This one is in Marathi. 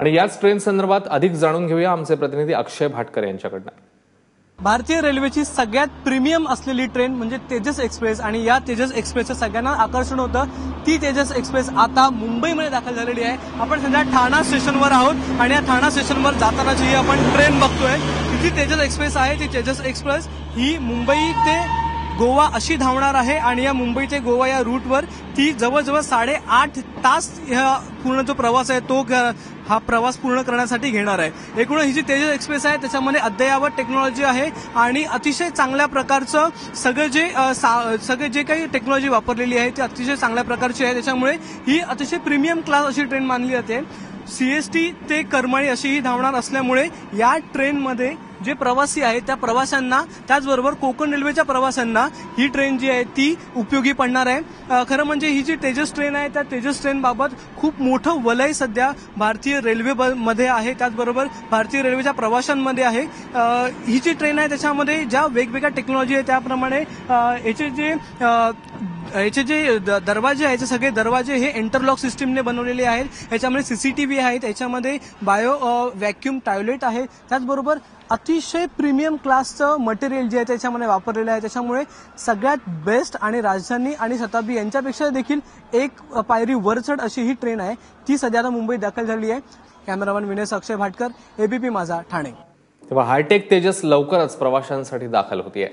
आणि याच ट्रेन संदर्भात अधिक जाणून घेऊया आमचे प्रतिनिधी अक्षय भाटकर यांच्याकडनं. भारतीय रेल्वेची सगळ्यात प्रीमियम असलेली ट्रेन म्हणजे तेजस एक्सप्रेस आणि या तेजस एक्सप्रेसचं सगळ्यांना आकर्षण होतं. ती तेजस एक्सप्रेस आता मुंबईमध्ये दाखल झालेली आहे. आपण सध्या ठाणा स्टेशनवर आहोत आणि या ठाणा स्टेशनवर जाताना जी आपण ट्रेन बघतोय ती जी तेजस एक्सप्रेस आहे. ती तेजस एक्सप्रेस ही मुंबई ते गोवा अशी धावणार आहे आणि या मुंबई ते गोवा या रूटवर ती जवळजवळ साडेआठ तास ह्या पूर्ण जो प्रवास आहे तो हा प्रवास पूर्ण करण्यासाठी घेणार आहे. एकूण ही जी तेजस एक्सप्रेस आहे त्याच्यामध्ये अद्ययावत टेक्नॉलॉजी आहे आणि अतिशय चांगल्या प्रकारचं सगळं जे सा- सगळे जे काही टेक्नॉलॉजी वापरलेली आहे ती अतिशय चांगल्या प्रकारची आहे. त्याच्यामुळे ही अतिशय प्रीमियम क्लास अशी ट्रेन मानली जाते. सीएसटी ते करमाळी अशी ही धावणार असल्यामुळे या ट्रेनमध्ये जे प्रवासी आहेत त्या प्रवाशांना त्याचबरोबर कोकण रेल्वेच्या प्रवाशांना ही ट्रेन जी आहे ती उपयोगी पडणार आहे. खरं म्हणजे ही जी तेजस ट्रेन आहे त्या तेजस ट्रेन बाबत खूप मोठं वलय सध्या भारतीय रेल्वे ब- मध्ये आहे. त्याचबरोबर भारतीय रेल्वेच्या प्रवाशांमध्ये आहे. ही जी ट्रेन आहे त्याच्यामध्ये ज्या वेगवेगळ्या टेक्नॉलॉजी आहे त्याप्रमाणे याचे जे याचे जे द- दरवाजे आहेत सगळे दरवाजे हे इंटरलॉक सिस्टीमने बनवलेले आहेत. याच्यामध्ये सीसीटीव्ही आहेत याच्यामध्ये बायो व्हॅक्युम टॉयलेट आहे. त्याचबरोबर अतिशय प्रीमियम क्लासचं मटेरियल जे आहे त्याच्यामध्ये वापरलेलं आहे. त्याच्यामुळे सगळ्यात बेस्ट आणि राजधानी आणि शताब्दी यांच्यापेक्षा देखील एक पायरी वरचढ अशी ही ट्रेन आहे. ती सध्या आता मुंबईत दाखल झाली आहे. Cameraman Vinay Akshay Bhatkar ABP Majha Thane. तेव्हा हायटेक तेजस लवकरच प्रवाशांसाठी दाखल होतीये.